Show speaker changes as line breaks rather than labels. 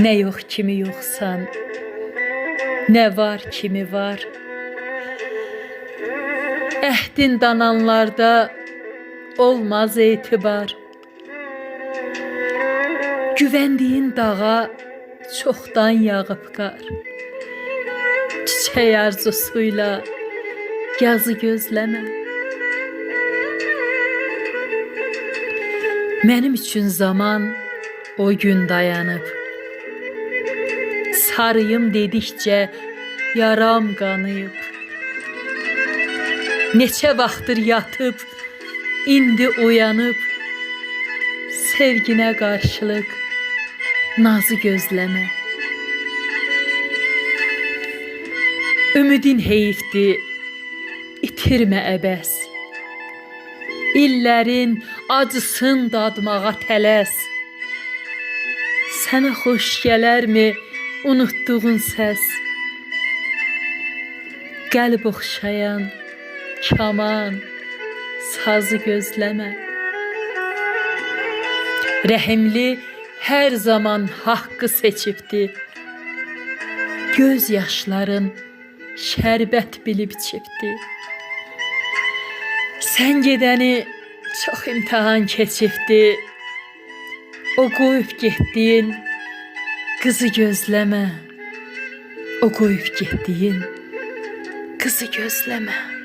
Ne yok kimi yoksan, ne var kimi var. Ehdin dananlarda olmaz etibar. Güvendiğin dağa çoktan yağıp kar. Çiçek arzusuyla yazı gözleme. Mənim üçün zaman o gün dayanıb. Sarıyım dedikcə yaram qanıyıb. Neçə vaxtdır yatıb, indi uyanıb. Sevginə qarşılıq nazı gözləmə. Ümidin heyifdir, itirmə əbəs. İllərin acısın dadmağa tələs. Sənə xoş gələrmi unutduğun səs? Qəlb oxşayan kaman, sazı gözləmə. Rəhimli hər zaman haqqı seçibdi. Göz yaşların şərbət bilib içibdi. Sən gedəni çox imtahan keçibdi. O qoyub getdiyin qızı gözləmə. O qoyub getdiyin qızı gözləmə.